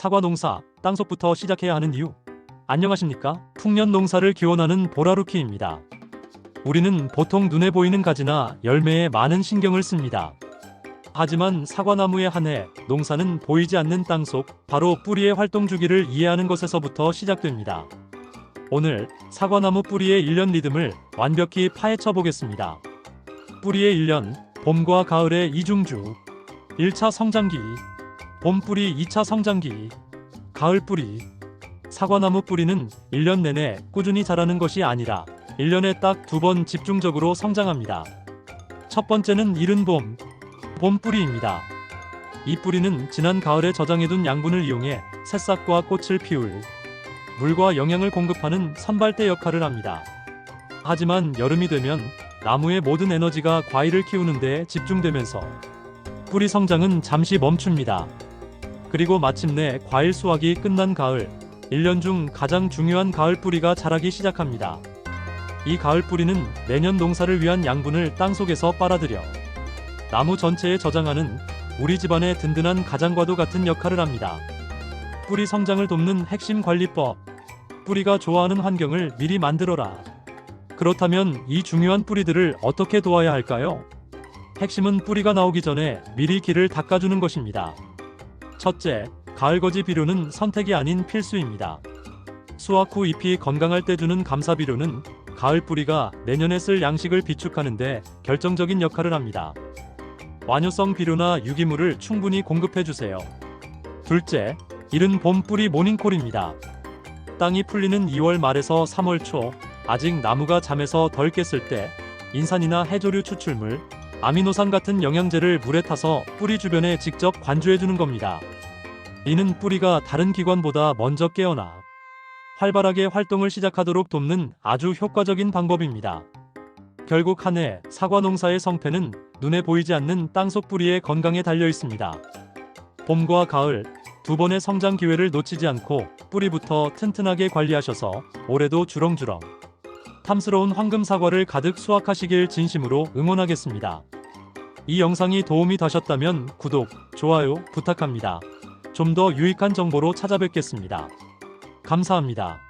사과 농사, 땅속부터 시작해야 하는 이유. 안녕하십니까? 풍년 농사를 기원하는 보라루키입니다. 우리는 보통 눈에 보이는 가지나 열매에 많은 신경을 씁니다. 하지만 사과나무의 한 해, 농사는 보이지 않는 땅속, 바로 뿌리의 활동 주기를 이해하는 것에서부터 시작됩니다. 오늘 사과나무 뿌리의 일년 리듬을 완벽히 파헤쳐 보겠습니다. 뿌리의 일년, 봄과 가을의 이중주, 1차 성장기, 봄 뿌리 2차 성장기, 가을 뿌리. 사과나무 뿌리는 1년 내내 꾸준히 자라는 것이 아니라 1년에 딱 두 번 집중적으로 성장합니다. 첫 번째는 이른 봄, 봄 뿌리입니다. 이 뿌리는 지난 가을에 저장해둔 양분을 이용해 새싹과 꽃을 피울 물과 영양을 공급하는 선발대 역할을 합니다. 하지만 여름이 되면 나무의 모든 에너지가 과일을 키우는 데 집중되면서 뿌리 성장은 잠시 멈춥니다. 그리고 마침내 과일 수확이 끝난 가을, 1년 중 가장 중요한 가을 뿌리가 자라기 시작합니다. 이 가을 뿌리는 내년 농사를 위한 양분을 땅속에서 빨아들여 나무 전체에 저장하는 우리 집안의 든든한 가장과도 같은 역할을 합니다. 뿌리 성장을 돕는 핵심 관리법. 뿌리가 좋아하는 환경을 미리 만들어라. 그렇다면 이 중요한 뿌리들을 어떻게 도와야 할까요? 핵심은 뿌리가 나오기 전에 미리 길을 닦아주는 것입니다. 첫째, 가을거지 비료는 선택이 아닌 필수입니다. 수확 후 잎이 건강할 때 주는 감사 비료는 가을 뿌리가 내년에 쓸 양식을 비축하는데 결정적인 역할을 합니다. 완효성 비료나 유기물을 충분히 공급해 주세요. 둘째, 이른 봄 뿌리 모닝콜입니다. 땅이 풀리는 2월 말에서 3월 초, 아직 나무가 잠에서 덜 깼을 때 인산이나 해조류 추출물, 아미노산 같은 영양제를 물에 타서 뿌리 주변에 직접 관주해 주는 겁니다. 이는 뿌리가 다른 기관보다 먼저 깨어나 활발하게 활동을 시작하도록 돕는 아주 효과적인 방법입니다. 결국 한 해 사과 농사의 성패는 눈에 보이지 않는 땅속 뿌리의 건강에 달려 있습니다. 봄과 가을 두 번의 성장 기회를 놓치지 않고 뿌리부터 튼튼하게 관리하셔서 올해도 주렁주렁 탐스러운 황금 사과를 가득 수확하시길 진심으로 응원하겠습니다. 이 영상이 도움이 되셨다면 구독, 좋아요 부탁합니다. 좀 더 유익한 정보로 찾아뵙겠습니다. 감사합니다.